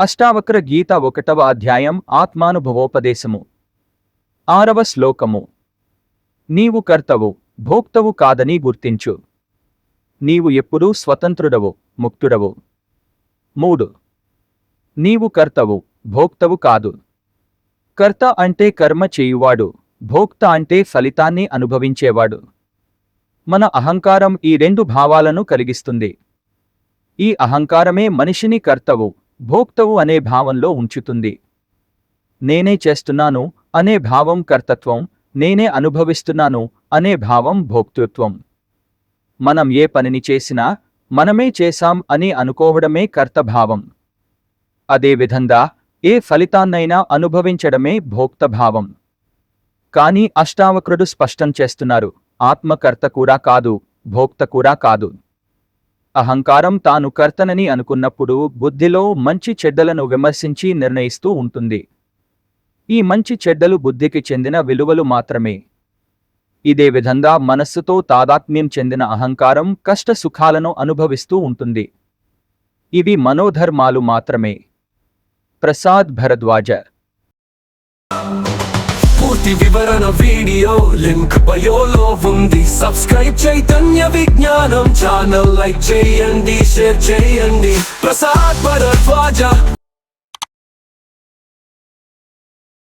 అష్టావక్ర గీత ఒకటవ అధ్యాయం ఆత్మానుభవోపదేశము. ఆరవ శ్లోకము. నీవు కర్తవు భోక్తవు కాదని గుర్తించు. నీవు ఎప్పుడూ స్వతంత్రుడవు ముక్తుడవు. మూడు. నీవు కర్తవు భోక్తవు కాదు. కర్త అంటే కర్మ చేయువాడు భోక్త అంటే ఫలితాన్ని అనుభవించేవాడు. మన అహంకారం ఈ రెండు భావాలను కలిగిస్తుంది. ఈ అహంకారమే మనిషిని కర్తవు భోక్తవు అనే భావంలో ఉంచుతుంది. నేనే చేస్తున్నాను అనే భావం కర్తత్వం నేనే అనుభవిస్తున్నాను అనే భావం భోక్తృత్వం. మనం ఏ పనిని చేసినా మనమే చేశాం అని అనుకోవడమే కర్తభావం. అదేవిధంగా ఏ ఫలితాన్నైనా అనుభవించడమే భోక్తభావం. కానీ అష్టావక్రుడు స్పష్టం చేస్తున్నారు ఆత్మకర్త కూడా కాదు భోక్త కూడా కాదు. అహంకారం తాను కర్తనని అనుకున్నప్పుడు బుద్ధిలో మంచి చెడ్డలను విమర్శించి నిర్ణయిస్తూ ఉంటుంది. ఈ మంచి చెడ్డలు బుద్ధికి చెందిన విలువలు మాత్రమే. ఇదే విధంగా మనస్సుతో తాదాత్మ్యం చెందిన అహంకారం కష్ట సుఖాలను అనుభవిస్తూ ఉంటుంది. ఇవి మనోధర్మాలు మాత్రమే. ప్రసాద్ భరద్వాజ పూర్తి వివరణ వీడియో లింక్ బయోలో ఉంది. సబ్స్క్రైబ్ చైతన్య విజ్ఞానం. ఛానల్ లైక్ చేయండి షేర్ చేయండి. ప్రసాద్ భరద్వాజ.